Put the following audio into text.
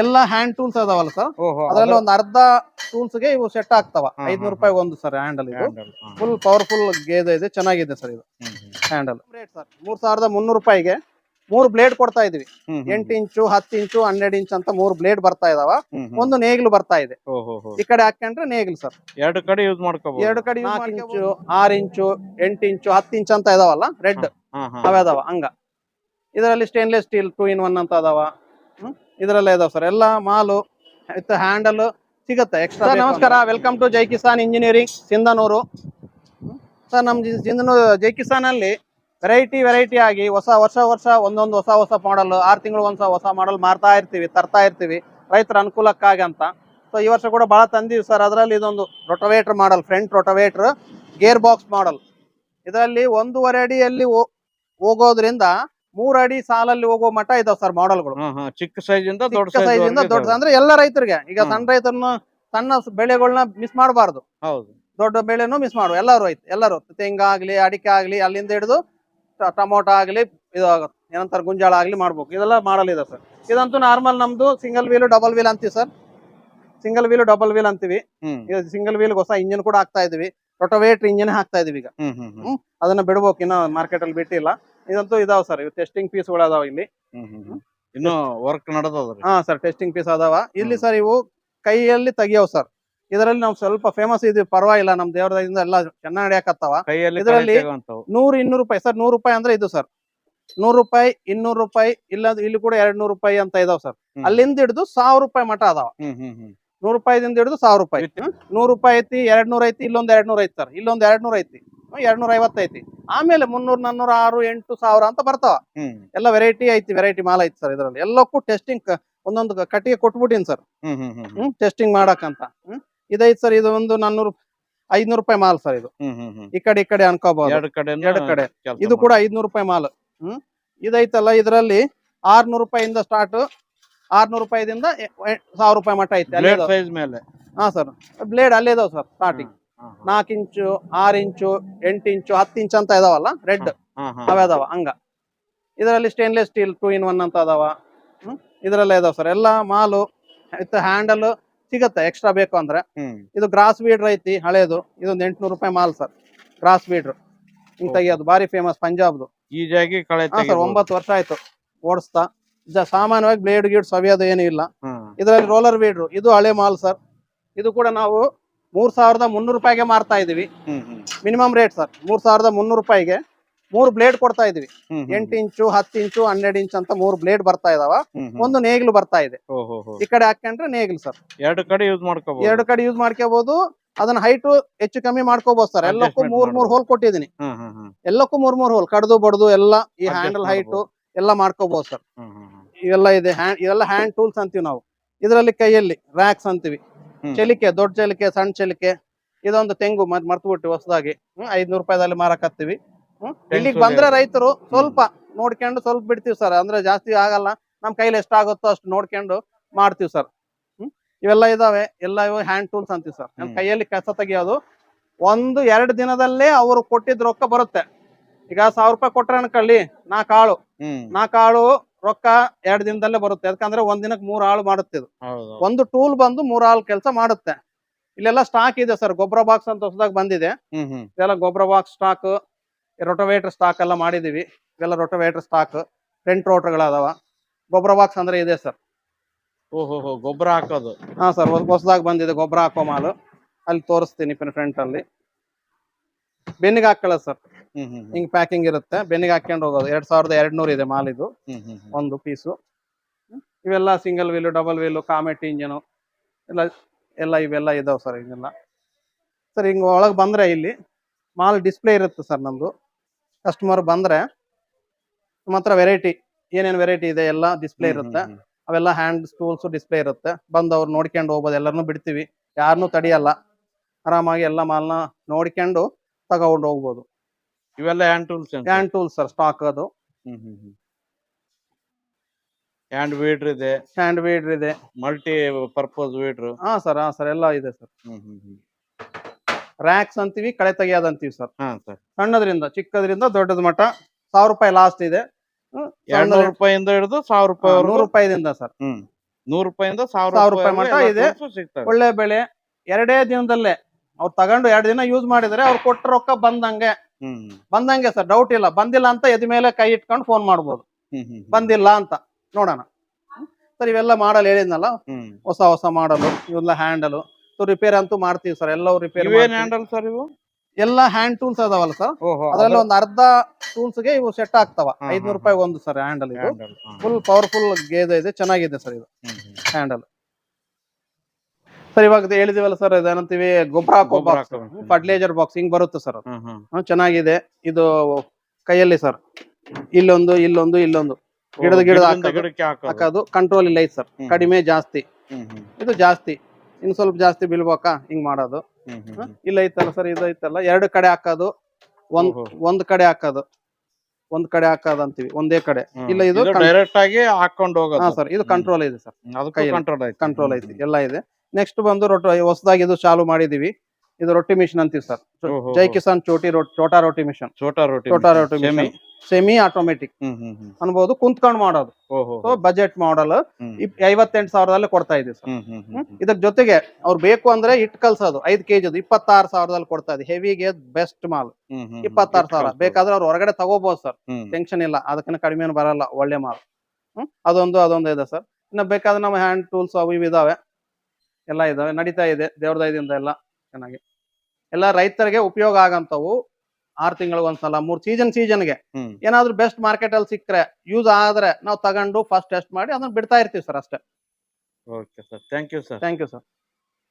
ಎಲ್ಲ hand tools ಅದಾವಲ್ಲ sir ಅದ್ರಲ್ಲಿ ಒಂದು ಅರ್ಧ ಟೂಲ್ಸ್ಗೆ ಇವು ಸೆಟ್ ಆಗ್ತಾವ. ಐದ್ನೂರು ರೂಪಾಯಿ ಒಂದು ಸರ್ ಹ್ಯಾಂಡಲ್ ಇದು. ಫುಲ್ ಪವರ್ಫುಲ್ ಗೇದ ಇದೆ ಚೆನ್ನಾಗಿದೆ ಸರ್ ಇದು. ಹ್ಯಾಂಡಲ್ ರೇಟ್ ಸರ್ ಮೂರ್ ಸಾವಿರದ ಮುನ್ನೂರು ರೂಪಾಯಿಗೆ ಮೂರು ಬ್ಲೇಡ್ ಕೊಡ್ತಾ ಇದೀವಿ. ಎಂಟು ಇಂಚು ಹತ್ತು ಇಂಚು ಹನ್ನೆರಡು ಇಂಚ್ ಅಂತ ಮೂರು ಬ್ಲೇಡ್ ಬರ್ತಾ ಇದಾವ. ಒಂದು ನೇಗಿಲು ಬರ್ತಾ ಇದೆ. ಈ ಕಡೆ ಹಾಕೊಂಡ್ರೆ ನೇಗಿಲು ಸರ್ ಎರಡು ಕಡೆ ಯೂಸ್ ಮಾಡ್ಕೋಬಹುದು ಎರಡು ಕಡೆ ನಾಲ್ಕು ಇಂಚು ಆರ್ ಇಂಚು ಎಂಟು ಇಂಚು ಹತ್ ಇಂಚ್ ಅಂತ ಇದಾವಲ್ಲ ರೆಡ್ ಅದಾವ ಹಂಗ. ಇದರಲ್ಲಿ stainless steel two in one ಅಂತ ಅದಾವ? ಇದ್ರಲ್ಲೇ ಇದಾವ ಸರ್ ಎಲ್ಲ ಮಾಲು ವಿತ್ ಹ್ಯಾಂಡಲ್ ಸಿಗುತ್ತೆ ಎಕ್ಸ್ಟ್ರಾ ನಮಸ್ಕಾರ. Welcome to Jai Kisan engineering Sindhanur sir ನಮ್ ಜಿ- ಸಿಂಧನೂರು ಜೈ ಕಿಸಾನ್ ಅಲ್ಲಿ ವೆರೈಟಿ ವೆರೈಟಿ ಆಗಿ ಹೊಸ ವರ್ಷ ವರ್ಷ ಒಂದೊಂದು ಹೊಸ ಹೊಸ ಮಾಡಲ್ ಆರು ತಿಂಗಳು ಒಂದ್ಸ ಹೊಸ ಮಾಡಲ್ ಮಾರ್ತಾ ಇರ್ತೀವಿ ತರ್ತಾ ಇರ್ತೀವಿ ರೈತರ ಅನುಕೂಲಕ್ಕಾಗಿ ಅಂತ. ಸೊ ಈ ವರ್ಷ ಕೂಡ ಬಹಳ ತಂದೀವಿ ಸರ್ ಅದರಲ್ಲಿ ಇದೊಂದು rotavator model front rotavator gear box model ಇದರಲ್ಲಿ ಒಂದೂವರೆ ಅಡಿಯಲ್ಲಿ ಹೋಗೋದ್ರಿಂದ ಮೂರ್ ಅಡಿ ಸಾಲಲ್ಲಿ ಹೋಗೋ ಮಟ್ಟ ಇದಾವ್ ಸರ್ ಮಾಡೆಲ್ಗಳು. ಚಿಕ್ಕ ಸೈಜ್ ಇಂದ ದೊಡ್ಡ ಸೈಜ್ ಇಂದ ದೊಡ್ಡ ಅಂದ್ರೆ ಎಲ್ಲ ರೈತರಿಗೆ. ಈಗ ಸಣ್ಣ ರೈತರನ್ನ ಸಣ್ಣ ಬೆಳೆಗಳನ್ನ ಮಿಸ್ ಮಾಡಬಾರ್ದು. ಹೌದು. ದೊಡ್ಡ ಬೆಳೆನೂ ಮಿಸ್ ಮಾಡುವ ಎಲ್ಲರೂ ಐತೆ ಎಲ್ಲರೂ ತೆಂಗಾಗ್ಲಿ ಅಡಿಕೆ ಆಗ್ಲಿ ಅಲ್ಲಿಂದ ಹಿಡಿದು ಟೊಮೊಟೊ ಆಗ್ಲಿ ಇದು ಏನಂತಾರ ಗುಂಜಾಳ ಆಗ್ಲಿ ಮಾಡ್ಬೇಕು. ಇದೆಲ್ಲ ಮಾಡಲ್ ಇದೆ ಸರ್ ಇದಂತೂ ನಾರ್ಮಲ್ ನಮ್ದು ಸಿಂಗಲ್ ವೀಲ್ ಡಬಲ್ ವೀಲ್ ಅಂತೀವಿ sir single wheel double wheel ಅಂತೀವಿ. ಸಿಂಗಲ್ ವೀಲ್ ಹೊಸ ಇಂಜಿನ್ ಕೂಡ ಹಾಕ್ತಾ ಇದೀವಿ. ರೊಟೋವೇಟರ್ ಇಂಜಿನ್ ಹಾಕ್ತಾ ಇದೀವಿ ಈಗ. ಅದನ್ನ ಬಿಡ್ಬೇಕು. ಇನ್ನ ಮಾರ್ಕೆಟ್ ಅಲ್ಲಿ ಬಿಟ್ಟಿಲ್ಲ. ಇದಂತೂ ಇದಾವ ಸರ್ ಇವು ಟೆಸ್ಟಿಂಗ್ ಪೀಸ್ಗಳು ಅದಾವ ಇಲ್ಲಿ. ಇನ್ನು ವರ್ಕ್ ನಡೆದದ್ರಿ ಹಾ ಸರ್ ಟೆಸ್ಟಿಂಗ್ ಪೀಸ್ ಅದಾವ. ಇಲ್ಲಿ ಸರ್ ಇವು ಕೈಯಲ್ಲಿ ತೆಗಿಯವ್ ಸರ್. ಇದರಲ್ಲಿ ನಾವು ಸ್ವಲ್ಪ ಫೇಮಸ್ ಇದೀವಿ ಪರವಾಗಿಲ್ಲ ನಮ್ ದೇವ್ರದಿಂದ ಎಲ್ಲ ಚೆನ್ನಾಗಿ ನಡೆಯಕತ್ತಾವ. ಕೈಯಲ್ಲಿ ನೂರ್ ಇನ್ನೂರು ರೂಪಾಯಿ ಸರ್ ನೂರ್ ರೂಪಾಯಿ ಅಂದ್ರೆ ಇದು ಸರ್. ನೂರು ರೂಪಾಯಿ ಇನ್ನೂರು ರೂಪಾಯಿ ಇಲ್ಲ ಇಲ್ಲಿ ಕೂಡ ಎರಡ್ ನೂರು ರೂಪಾಯಿ ಅಂತ ಇದಾವ ಸರ್. ಅಲ್ಲಿಂದ ಹಿಡಿದು ಸಾವಿರ ರೂಪಾಯಿ ಮಠ ಅದಾವ. ನೂರು ರೂಪಾಯಿದಿಂದ ಹಿಡಿದು ಸಾವಿರ ರೂಪಾಯಿ? ನೂರು ರೂಪಾಯಿ ಐತಿ ಎರಡ್ ನೂರ ಐತಿ ಇಲ್ಲೊಂದ್ ಎರಡ್ ನೂರ ಐತಿ ಸರ್. ಇಲ್ಲೊಂದ್ ಎರಡ್ ನೂರ ಐತಿ. ಎರಡ್ ನೂರ ಐವತ್ತು ಐತಿ. ಆಮೇಲೆ ಮುನ್ನೂರ್ ನಾನ್ನೂರ ಆರು ಎಂಟು ಸಾವಿರ ಅಂತ ಬರ್ತಾವ. ಎಲ್ಲ ವೆರೈಟಿ ಐತಿ ವೆರೈಟಿ ಮಾಲ್ ಐತಿ ಸರ್ ಇದ್ರಲ್ಲಿ. ಎಲ್ಲಕ್ಕೂ ಟೆಸ್ಟಿಂಗ್ ಒಂದೊಂದು ಕಟ್ಟಿಗೆ ಕೊಟ್ಬಿಟ್ಟಿನಿ ಸರ್ ಹ್ಮ್ ಟೆಸ್ಟಿಂಗ್ ಮಾಡಕ್ಕಂತ ಹ್ಮ್. ಇದೈತ್ ಸರ್ ಇದು ಒಂದು ನಾನ್ನೂರು ಐದ್ನೂರು ರೂಪಾಯಿ ಮಾಲ್ ಸರ್ ಇದು. ಈ ಕಡೆ ಈ ಕಡೆ ಅನ್ಕೋಬಹುದು. ಎರಡು ಕಡೆ ಎರಡು ಕಡೆ. ಇದು ಕೂಡ ಐದ್ನೂರು ರೂಪಾಯಿ ಮಾಲ್. ಹ್ಮ್ ಇದೈತಲ್ಲ ಇದರಲ್ಲಿ ಆರ್ನೂರು ರೂಪಾಯಿಂದ ಸ್ಟಾರ್ಟ್ ಆರ್ನೂರು ರೂಪಾಯಿದಿಂದ ಸಾವಿರ ರೂಪಾಯಿ ಮಟ್ಟ ಐತಿ. ಸೈಜ್ ಮೇಲೆ. ಹಾ ಸರ್ ಬ್ಲೇಡ್ ಅಲ್ಲೇ ಇದಾವ ಸರ್ ಸ್ಟಾರ್ಟಿಂಗ್ ನಾಲ್ಕು ಇಂಚು ಆರ್ ಇಂಚು ಎಂಟು ಇಂಚು ಹತ್ತು ಇಂಚು ಅಂತ ಇದಾವಲ್ಲ? ರೆಡ್ ಅದಾವ ಹಂಗ. ಇದರಲ್ಲಿ stainless steel two in one ಅಂತ ಅದಾವ. ಇದರಲ್ಲೇ ಇದಾವ ಸರ್ ಎಲ್ಲ ಮಾಲು ವಿತ್ ಹ್ಯಾಂಡಲ್ ಸಿಗತ್ತೆ ಎಕ್ಸ್ಟ್ರಾ ಬೇಕು ಅಂದ್ರೆ. ಇದು ಗ್ರಾಸ್ ಬೀಡ್ರ್ ಐತಿ ಹಳೇದು. ಇದೊಂದು ಎಂಟ್ನೂರು ರೂಪಾಯಿ ಮಾಲ್ ಸರ್ ಗ್ರಾಸ್ ಬೀಡ್ರ್ ಹಿಂಗ್ ತೆಗಿಯೋದು ಬಾರಿ ಫೇಮಸ್ ಪಂಜಾಬ್ದು. ಈಜಾಗಿ ಸರ್. ಒಂಬತ್ತು ವರ್ಷ ಆಯ್ತು ಓಡಿಸ್ತಾ. ಸಾಮಾನ್ಯವಾಗಿ ಬ್ಲೇಡ್ ಗೀಡ್ ಸವಿಯೋದು ಏನು ಇಲ್ಲ. ಇದರಲ್ಲಿ ರೋಲರ್ ಬೀಡ್ರು ಇದು ಹಳೆ ಮಾಲ್ ಸರ್ ಇದು ಕೂಡ ನಾವು ಮೂರ್ ಸಾವಿರದ ಮುನ್ನೂರು ರೂಪಾಯಿಗೆ ಮಾರ್ತಾ ಇದೀವಿ. Minimum rate sir. ಮೂರ್ ಸಾವಿರದ ಮುನ್ನೂರು ರೂಪಾಯಿಗೆ ಮೂರು ಬ್ಲೇಡ್ ಕೊಡ್ತಾ ಇದೀವಿ. ಎಂಟು ಇಂಚು ಹತ್ತು ಇಂಚು ಹನ್ನೆರಡು ಇಂಚ್ ಅಂತ ಮೂರು ಬ್ಲೇಡ್ ಬರ್ತಾ ಇದಾವ. ಒಂದು ನೇಗಿಲು ಬರ್ತಾ ಇದೆ. ಈ ಕಡೆ ಹಾಕೊಂಡ್ರೆ ನೇಗಿಲು ಸರ್. ಎರಡು ಕಡೆ ಯೂಸ್ ಮಾಡ್ಕೋಬಹುದು ಎರಡು ಕಡೆ ಯೂಸ್ ಮಾಡ್ಕೋಬಹುದು ಅದನ್ನ ಹೈಟ್ ಹೆಚ್ಚು ಕಮ್ಮಿ ಮಾಡ್ಕೋಬಹುದು ಸರ್. ಎಲ್ಲಕ್ಕೂ ಮೂರ್ ಮೂರ್ ಹೋಲ್ ಕೊಟ್ಟಿದ್ದೀನಿ. ಹ್ಮ್ ಎಲ್ಲಕ್ಕೂ ಮೂರ್ ಮೂರ್ ಹೋಲ್ ಕಡ್ದು ಬಡ್ದು ಎಲ್ಲ ಈ ಹ್ಯಾಂಡಲ್ ಹೈಟ್ ಎಲ್ಲ ಮಾಡ್ಕೋಬಹುದು ಸರ್. ಇವೆಲ್ಲ ಇದೆ. ಹ್ಯಾಂಡ್ ಇವೆಲ್ಲ ಹ್ಯಾಂಡ್ ಟೂಲ್ಸ್ ಅಂತೀವಿ ನಾವು. ಇದರಲ್ಲಿ ಕೈಯಲ್ಲಿ ರ್ಯಾಕ್ಸ್ ಅಂತೀವಿ. ಚಲಿಕೆ ದೊಡ್ಡ ಚಲಿಕೆ ಸಣ್ಣ ಚಲಿಕೆ ಇದೊಂದು ತೆಂಗು ಮರ್ತು ಬಿಟ್ಟು ಹೊಸದಾಗಿ. ಐದ್ನೂರು ರೂಪಾಯಿದಲ್ಲಿ ಮಾರಕತ್ತೀವಿ. ಹ್ಮ್ ಇಲ್ಲಿಗೆ ಬಂದ್ರೆ ರೈತರು ಸ್ವಲ್ಪ ನೋಡ್ಕೊಂಡು ಸ್ವಲ್ಪ ಬಿಡ್ತೀವಿ ಸರ್. ಅಂದ್ರೆ ಜಾಸ್ತಿ ಆಗಲ್ಲ. ನಮ್ ಕೈಲಿ ಎಷ್ಟಾಗುತ್ತೋ ಅಷ್ಟು ನೋಡ್ಕೊಂಡು ಮಾಡ್ತೀವಿ ಸರ್. ಹ್ಮ್ ಇವೆಲ್ಲ ಇದಾವೆ. ಎಲ್ಲ ಇವು ಹ್ಯಾಂಡ್ ಟೂಲ್ಸ್ ಅಂತೀವಿ ಸರ್. ನಮ್ ಕೈಯಲ್ಲಿ ಕಸ ತೆಗಿಯೋದು. ಒಂದು ಎರಡು ದಿನದಲ್ಲೇ ಅವರು ಕೊಟ್ಟಿದ್ ರೊಕ್ಕ ಬರುತ್ತೆ. ಈಗ ಸಾವಿರ ರೂಪಾಯಿ ಕೊಟ್ರೆ ಅನ್ಕೊಳ್ಳಿ. ನಾ ಕಾಳು ನಾ ಆಳು ರೊಕ್ಕ ಎರಡ್ ದಿನದಲ್ಲೇ ಬರುತ್ತೆ. ಯಾಕಂದ್ರೆ ಒಂದ್ ದಿನಕ್ಕೆ ಮೂರ್ ಆಳು ಮಾಡುತ್ತೆ ಇದು. ಒಂದು ಟೂಲ್ ಬಂದು ಮೂರ್ ಆಳು ಕೆಲಸ ಮಾಡುತ್ತೆ. ಇಲ್ಲೆಲ್ಲ ಸ್ಟಾಕ್ ಇದೆ ಸರ್. ಗೊಬ್ಬರ ಬಾಕ್ಸ್ ಅಂತ ಹೊಸದಾಗ ಬಂದಿದೆ. ಇದೆಲ್ಲ ಗೊಬ್ಬರ ಬಾಕ್ಸ್ ಸ್ಟಾಕ್ ರೊಟೋವೇಟರ್ ಸ್ಟಾಕ್ ಎಲ್ಲ ಮಾಡಿದೀವಿ. ಇವೆಲ್ಲ ರೊಟೋವೇಟರ್ ಸ್ಟಾಕ್ ಫ್ರಂಟ್ ರೋಟರ್ಗಳದಾವ ಗೊಬ್ಬರ ಬಾಕ್ಸ್ ಅಂದ್ರೆ ಇದೆ ಸರ್. ಓಹೋ ಹೋ ಗೊಬ್ಬರ ಹಾಕೋದು. ಹಾ ಸರ್. ಹೊಸದಾಗಿ ಬಂದಿದೆ ಗೊಬ್ಬರ ಹಾಕೋ ಮಾಲು. ಅಲ್ಲಿ ತೋರಿಸ್ತೀನಿ ಫ್ರಂಟ್ ಅಲ್ಲಿ. ಬೆನ್ನಿಗೆ ಹಾಕೊಳ್ಳೋದು ಸರ್. ಹಿಂಗ್ ಪ್ಯಾಕಿಂಗ್ ಇರುತ್ತೆ. ಬೆನ್ನಿಗೆ ಹಾಕೊಂಡು ಹೋಗೋದು. ಎರಡ್ ಸಾವಿರದ ಎರಡ್ ನೂರು ಇದೆ ಮಾಲ್ ಇದು. ಒಂದು ಪೀಸು ಇವೆಲ್ಲ ಸಿಂಗಲ್ ವೀಲು ಡಬಲ್ ವೀಲು ಕಾಮೆಟ್ ಇಂಜನು ಎಲ್ಲ ಎಲ್ಲ ಇವೆಲ್ಲ ಇದಾವೆ ಸರ್ ಹಿಂಗೆಲ್ಲ. ಸರ್ ಹಿಂಗೆ ಒಳಗೆ ಬಂದ್ರೆ ಇಲ್ಲಿ ಮಾಲ್ ಡಿಸ್ಪ್ಲೇ ಇರುತ್ತೆ ಸರ್ ನಮ್ದು. ಕಸ್ಟಮರ್ ಬಂದ್ರೆ ನಮ್ಮ ಹತ್ರ ವೆರೈಟಿ ಏನೇನು ವೆರೈಟಿ ಇದೆ ಎಲ್ಲ ಡಿಸ್ಪ್ಲೇ ಇರುತ್ತೆ. ಅವೆಲ್ಲ ಹ್ಯಾಂಡ್ ಸ್ಟೂಲ್ಸ್ ಡಿಸ್ಪ್ಲೇ ಇರುತ್ತೆ. ಬಂದು ಅವ್ರು ನೋಡ್ಕೊಂಡು ಹೋಗ್ಬೋದು ಎಲ್ಲರನ್ನೂ ಬಿಡ್ತೀವಿ. ಯಾರನ್ನೂ ತಡಿಯಲ್ಲ. ಆರಾಮಾಗಿ ಎಲ್ಲ ಮಾಲ್ನ ನೋಡ್ಕೊಂಡು ತಗೊಂಡು ಹೋಗ್ಬೋದು. ಇವೆಲ್ಲ hand tools hand tools sir stock ಅದು. ಹ್ಮ್ ಹ್ಮ್ ಹ್ಮ್. ಹ್ಯಾಂಡ್ ವೀಡ್ರ್ ಇದೆ. ಹ್ಯಾಂಡ್ ವೀಡ್ರ್ ಇದೆ. ಮಲ್ಟಿ ಪರ್ಪಸ್ ವೀಡ್ರ್ ಹಾ ಸರ್ ಹಾ ಸರ್ ಎಲ್ಲ ಇದೆ ಸರ್ ಹ್ಮ್ ಹ್ಮ್ ಹ್ಮ್. ರ್ಯಾಕ್ಸ್ ಅಂತೀವಿ ಕಳೆ ತೆಗಿಯೋದು ಅಂತೀವಿ ಸರ್ ಹಾ ಸರ್ ಸಣ್ಣದ್ರಿಂದ ಚಿಕ್ಕದ್ರಿಂದ ದೊಡ್ಡದ ಮಟ್ಟ ಸಾವಿರ ರೂಪಾಯಿ ಲಾಸ್ಟ್ ಇದೆ. ಎರಡ್ನೂರು ರೂಪಾಯಿಂದ ಹಿಡಿದು ಸಾವಿರ ರೂಪಾಯಿ ನೂರು ರೂಪಾಯಿದಿಂದ ಸರ್ ನೂರ್ ರೂಪಾಯಿಂದ ಸಾವಿರ ರೂಪಾಯಿ ಮಟ್ಟ ಇದೆ. ಒಳ್ಳೆ ಬೆಳೆ ಎರಡೇ ದಿನದಲ್ಲೇ. ಅವ್ರು ತಗೊಂಡು ಎರಡು ದಿನ ಯೂಸ್ ಮಾಡಿದ್ರೆ ಅವ್ರು ಕೊಟ್ಟ ರೊಕ್ಕ ಬಂದಂಗೆ. ಬಂದಂಗೆ ಸರ್ ಡೌಟ್ ಇಲ್ಲ. ಬಂದಿಲ್ಲ ಅಂತ ಎದ್ ಮೇಲೆ ಕೈ ಇಟ್ಕೊಂಡು ಫೋನ್ ಮಾಡ್ಬೋದು. ಬಂದಿಲ್ಲ ಅಂತ. ನೋಡೋಣ. ಸರ್ ಇವೆಲ್ಲ ಮಾಡಲ್ ಹೇಳಿದ್ನಲ್ಲ? ಹೊಸ ಹೊಸ ಮಾಡಲು ಇವೆಲ್ಲ ಹ್ಯಾಂಡಲ್ ರಿಪೇರ್ ಅಂತೂ ಮಾಡ್ತೀವಿ ಸರ್. ಎಲ್ಲವೂ ರಿಪೇರ್ ಹ್ಯಾಂಡಲ್ ಸರ್ ಇವು? ಎಲ್ಲ ಹ್ಯಾಂಡ್ ಟೂಲ್ಸ್ ಅದಾವಲ್ಲ ಸರ್? ಅದ್ರಲ್ಲಿ ಒಂದು ಅರ್ಧ ಟೂಲ್ಸ್ಗೆ ಇವು ಸೆಟ್ ಆಗ್ತಾವ. ಐದ್ನೂರು ರೂಪಾಯಿ ಒಂದು ಸರ್ ಹ್ಯಾಂಡಲ್ ಇದು. ಫುಲ್ ಪವರ್ಫುಲ್ ಗೇದ ಇದೆ ಚೆನ್ನಾಗಿದೆ ಸರ್ ಇದು. ಹ್ಯಾಂಡಲ್ ಸರ್ ಇವಾಗ ಹೇಳಿದಿವಲ್ಲ ಸರ್ ಇದೇನಂತೀವಿ ಗೊಬ್ಬರ ಹಾಕೋ ಗೊಬ್ಬರ ಬಾಕ್ಸ್ ಫರ್ಟಿಲೈಸರ್ ಬಾಕ್ಸ್ ಹಿಂಗ್ ಬರುತ್ತೆ ಸರ್ ಅದು. ಹ್ಮ್ ಹ್ಮ್. ಹ್ಮ್, ಚೆನ್ನಾಗಿದೆ. ಇದು ಕೈಯಲ್ಲಿ ಸರ್. ಇಲ್ಲೊಂದು ಇಲ್ಲೊಂದು ಇಲ್ಲೊಂದು. ಗಿಡದ ಗಿಡದ ಗಿಡದಿಂದ ಹಾಕೋದು. ಗಿಡಕ್ಕೆ ಹಾಕೋದು. ಹಾಕೋದು. ಕಂಟ್ರೋಲ್ ಇಲ್ಲ ಐತೆ ಸರ್. ಹ್ಮ್. ಕಡಿಮೆ ಜಾಸ್ತಿ. ಹ್ಮ್ ಹ್ಮ್. ಇದು ಜಾಸ್ತಿ. ಇನ್ ಸ್ವಲ್ಪ ಜಾಸ್ತಿ ಬೀಳ್ಬೇಕಾ? ಹಿಂಗ್ ಮಾಡೋದು. ಹ್ಮ್ ಹ್ಮ್ ಹ್ಮ್? ಇಲ್ಲ ಐತಲ್ಲ ಸರ್ ಇದು ಐತಲ್ಲ. ಎರಡು ಕಡೆ ಹಾಕೋದು. ಒಂದ್ ಓಹೋ. ಒಂದ್ ಕಡೆ ಹಾಕೋದು. ಒಂದ್ ಕಡೆ ಹಾಕೋದು ಅಂತೀವಿ. ಒಂದೇ ಕಡೆ. ಹ್ಮ್. ಇಲ್ಲ ಇದು ಡೈರೆಕ್ಟ್ ಆಗಿ ಹಾಕೊಂಡು ಹೋಗೋದು. ಸರ್. ಇದು ಕಂಟ್ರೋಲ್ ಇದೆ ಸರ್. ಅದಕ್ಕೂ ಕೈಯಲ್ಲಿ. ಕಂಟ್ರೋಲ್ ಐತಿ. ಕಂಟ್ರೋಲ್ ಐತಿ. ಎಲ್ಲ ಇದೆ. ನೆಕ್ಸ್ಟ್ ಬಂದು ರೊಟ್ಟಿ ಹೊಸದಾಗಿ ಇದು ಚಾಲು ಮಾಡಿದೀವಿ. ಇದು ರೊಟ್ಟಿ ಮಿಷನ್ ಅಂತೀವಿ ಸರ್. ಜೈ ಕಿಸಾನ್ ಚೋಟಿ ಚೋಟಾ ರೊಟ್ಟಿ ಮಿಷನ್. ಚೋಟಾ ರೊಟ್ಟಿ ಚೋಟಾ ರೊಟ್ಟಿ ಮಿಷನ್. ಸೆಮಿ ಆಟೋಮೆಟಿಕ್ ಅನ್ಬಹುದು ಕುಂತ್ಕೊಂಡ್ ಮಾಡೋದು. ಸೊ ಬಜೆಟ್ ಮಾಡಲ್ ಐವತ್ತೆಂಟು ಸಾವಿರದಲ್ಲಿ ಕೊಡ್ತಾ ಇದೀವಿ ಸರ್. ಇದಕ್ ಜೊತೆಗೆ ಅವ್ರು ಬೇಕು ಅಂದ್ರೆ ಇಟ್ ಕಲ್ಸೋದು. ಐದ್ ಕೆಜಿ ಇಪ್ಪತ್ತಾರು ಸಾವಿರದಲ್ಲಿ ಕೊಡ್ತಾ ಇದೆ ಹೆವಿಗೆ ಬೆಸ್ಟ್ ಮಾಲ್. ಇಪ್ಪತ್ತಾರು ಸಾವಿರ. ಬೇಕಾದ್ರೆ ಅವ್ರು ಹೊರಗಡೆ ತಗೋಬಹುದು ಸರ್. ಟೆನ್ಷನ್ ಇಲ್ಲ. ಅದಕ್ಕಿಂತ ಕಡಿಮೆ ಬರಲ್ಲ. ಒಳ್ಳೆ ಮಾಲ್. ಅದೊಂದು ಅದೊಂದು ಇದೆ ಸರ್. ಇನ್ನ ಬೇಕಾದ್ರೆ ನಮ್ಮ ಹ್ಯಾಂಡ್ ಟೂಲ್ಸ್ ಅವು ಇವು ಇದಾವೆ. ಎಲ್ಲ ಇದಾವೆ ನಡೀತಾ ಇದೆ ದೇವ್ರ ದಯದಿಂದ ಎಲ್ಲ ಚೆನ್ನಾಗಿ. ಎಲ್ಲ ರೈತರಿಗೆ ಉಪಯೋಗ ಆಗಂತವು ಆರ್ ತಿಂಗಳಿಗೆ ಒಂದ್ಸಲ ಮೂರ್ ಸೀಸನ್ ಸೀಸನ್ಗೆ ಗೆ. ಏನಾದ್ರು ಬೆಸ್ಟ್ ಮಾರ್ಕೆಟ್ ಅಲ್ಲಿ ಸಿಕ್ಕರೆ ಯೂಸ್ ಆದ್ರೆ ನಾವು ತಗೊಂಡು ಫಸ್ಟ್ ಟೆಸ್ಟ್ ಮಾಡಿ ಅದನ್ನ ಬಿಡ್ತಾ ಇರ್ತೀವಿ ಸರ್ ಅಷ್ಟೇ. Okay sir thank you sir thank you sir